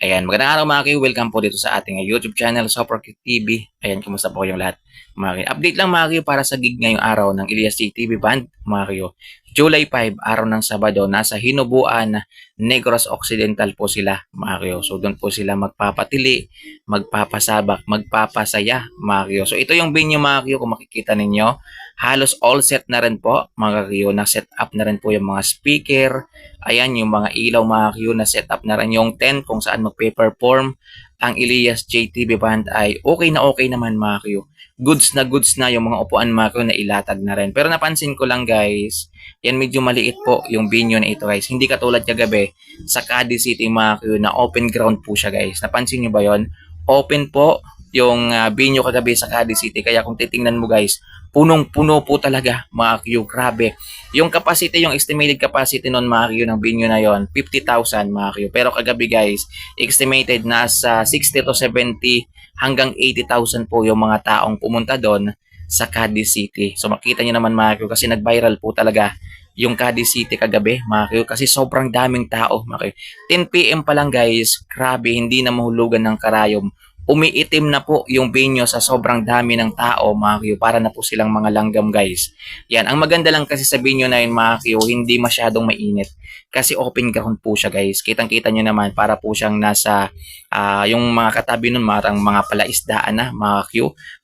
Ayan, magandang araw mga kayo. Welcome po dito sa ating YouTube channel, Super TV. Ayan, kumusta po kayong lahat? Mga kayo. Update lang mga kayo para sa gig ngayong araw ng Elias J TV Band, mga kayo. July 5, araw ng Sabado, nasa Hinubuan, Negros Occidental po sila, mga kayo. So, doon po sila magpapatili, magpapasabak, magpapasaya, mga kayo. So, ito yung venue mga kayo, kung makikita ninyo. Halos all set na rin po, mga kayo. Na-set up na rin po yung mga speaker, Ayan, yung mga ilaw mga Q na setup na rin yung tent kung saan magpe-perform ang Elias JTV band ay okay na okay naman mga Q. Goods na goods na yung mga upuan mga Q na ilatag na rin. Pero napansin ko lang guys, yan medyo maliit po yung venue na ito guys. Hindi katulad kagabi sa Cadiz City mga Q na open ground po siya guys. Napansin nyo ba yon? Open po yung uh, venue kagabi sa Cadiz City. Kaya kung titingnan mo guys, punong-puno po talaga mga Q. Grabe. Yung capacity, yung estimated capacity noon mga Q ng venue na yon 50,000 mga Q. Pero kagabi guys, estimated nasa 60 to 70 hanggang 80,000 po yung mga taong pumunta doon sa Cadiz City. So makita nyo naman mga Q kasi nag-viral po talaga yung Cadiz City kagabi mga Q kasi sobrang daming tao mga Q. 10pm pa lang guys, grabe hindi na mahulugan ng karayom umiitim na po yung venue sa sobrang dami ng tao, mga Q, para na po silang mga langgam guys. Yan, ang maganda lang kasi sa venue na yun, mga Q, hindi masyadong mainit. Kasi open ground po siya guys. Kitang-kita nyo naman, para po siyang nasa, uh, yung mga katabi nun, marang mga palaisdaan na, mga Q.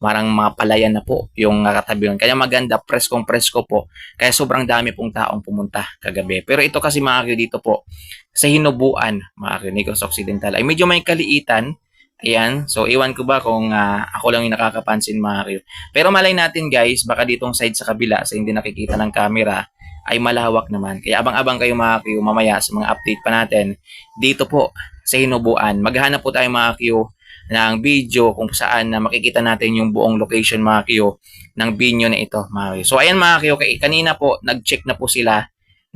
Marang mga palayan na po yung katabi nun. Kaya maganda, preskong presko po. Kaya sobrang dami pong taong pumunta kagabi. Pero ito kasi mga Q dito po, sa hinubuan, mga Q, Negros Occidental, ay medyo may kaliitan, Ayan. So, iwan ko ba kung uh, ako lang yung nakakapansin mga kayo. Pero malay natin guys, baka ditong side sa kabila sa hindi nakikita ng camera ay malawak naman. Kaya abang-abang kayo mga kayo mamaya sa mga update pa natin dito po sa Hinubuan. Maghanap po tayo mga kayo ng video kung saan na makikita natin yung buong location mga kayo ng venue na ito mga kayo. So, ayan mga kayo, kanina po nag-check na po sila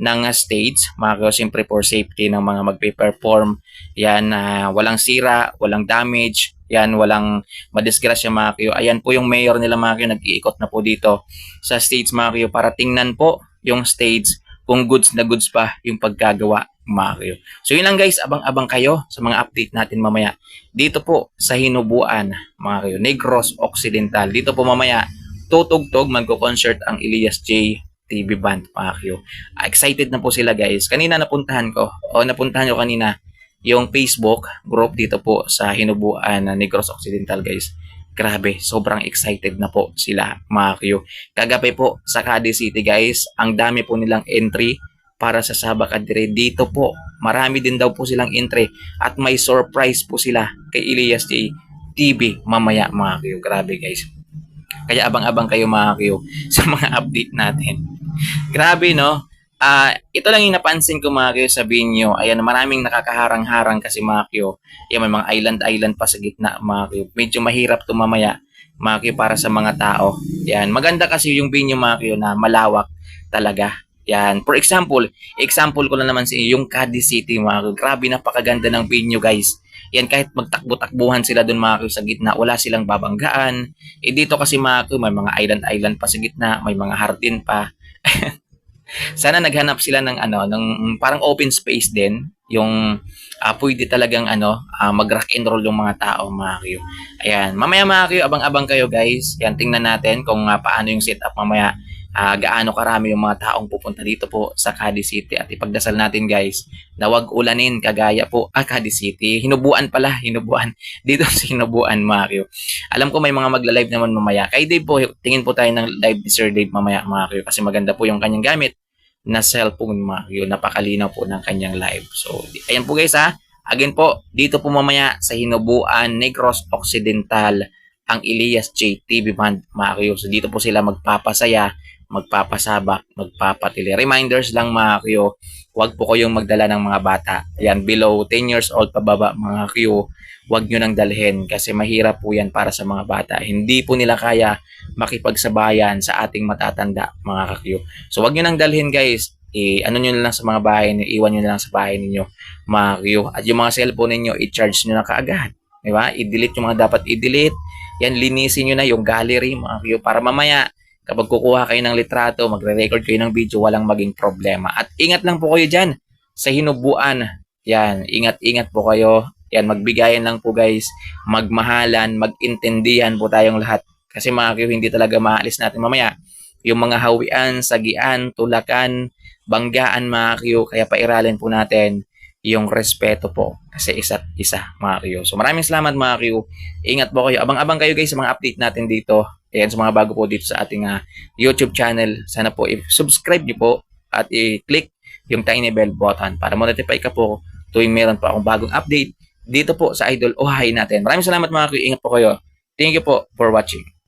ng stage, mga siyempre for safety ng mga magpe-perform. Yan, uh, walang sira, walang damage, yan, walang madisgrasya mga kayo. Ayan po yung mayor nila mga kayo, nag-iikot na po dito sa stage mga kayo para tingnan po yung stage kung goods na goods pa yung pagkagawa mga kayo. So yun lang guys, abang-abang kayo sa mga update natin mamaya. Dito po sa Hinubuan mga kayo, Negros Occidental. Dito po mamaya, tutugtog, magko-concert ang Elias J. TV band Q. Uh, excited na po sila guys. Kanina napuntahan ko o napuntahan ko kanina yung Facebook group dito po sa Hinubuan na Negros Occidental guys. Grabe, sobrang excited na po sila Q. Kagabi po sa Cadiz City guys, ang dami po nilang entry para sa Sabak Adire dito po. Marami din daw po silang entry at may surprise po sila kay Elias J. TV mamaya mga Q. Grabe guys. Kaya abang-abang kayo mga Q sa mga update natin. Grabe, no? Uh, ito lang yung napansin ko mga kayo sa nyo. Ayan, maraming nakakaharang-harang kasi mga kayo. Ayan, may mga island-island pa sa gitna mga kayo. Medyo mahirap tumamaya mga kayo para sa mga tao. Yan, maganda kasi yung venue mga kayo na malawak talaga. Yan, for example, example ko lang naman sa yung Cadiz City mga kayo. Grabe, napakaganda ng venue guys. Yan, kahit magtakbo-takbuhan sila doon mga kayo sa gitna, wala silang babanggaan. Eh dito kasi mga kayo, may mga island-island pa sa gitna, may mga hardin pa. Sana naghanap sila ng ano, ng parang open space din, yung uh, pwede talagang ano, uh, mag-rock and roll yung mga tao, mga kayo. Ayan, mamaya mga kayo, abang-abang kayo guys. Yan, tingnan natin kung uh, paano yung setup mamaya. Uh, gaano karami yung mga taong pupunta dito po sa Cadiz City at ipagdasal natin guys na wag ulanin kagaya po ah, Cadiz City hinubuan pala hinubuan dito sa hinubuan Mario alam ko may mga magla-live naman mamaya kay Dave po tingin po tayo ng live ni Sir Dave mamaya Mario kasi maganda po yung kanyang gamit na cellphone Mario. Napakalinaw po ng kanyang live. So, ayan po guys ha. Again po, dito po mamaya sa Hinubuan, Negros Occidental, ang Elias J. TV Band Mario. So, dito po sila magpapasaya, magpapasabak, magpapatili. Reminders lang mga Kyo, huwag po kayong magdala ng mga bata. Yan, below 10 years old pababa mga Kyo, huwag nyo nang dalhin kasi mahirap po yan para sa mga bata. Hindi po nila kaya makipagsabayan sa ating matatanda mga kakyo. So wag nyo nang dalhin guys. I, ano nyo lang sa mga bahay niyo, iwan nyo lang sa bahay ninyo mga kakyo. At yung mga cellphone ninyo, i-charge nyo na kaagad. Di ba? I-delete yung mga dapat i-delete. Yan, linisin nyo na yung gallery mga kakyo para mamaya kapag kukuha kayo ng litrato, magre-record kayo ng video, walang maging problema. At ingat lang po kayo dyan sa hinubuan. Yan, ingat-ingat po kayo Yan, magbigayan lang po guys, magmahalan, magintindihan po tayong lahat. Kasi mga Q, hindi talaga maalis natin mamaya. Yung mga hawian, sagian, tulakan, banggaan mga Q, kaya pairalin po natin yung respeto po kasi isa't isa mga Q. So maraming salamat mga Q. Ingat po kayo. Abang-abang kayo guys sa mga update natin dito. Ayan, sa mga bago po dito sa ating ah, YouTube channel. Sana po i-subscribe niyo po at i-click yung tiny bell button para mo-notify ka po tuwing meron po akong bagong update dito po sa Idol Ohay natin. Maraming salamat mga Q. Ingat po kayo. Thank you po for watching.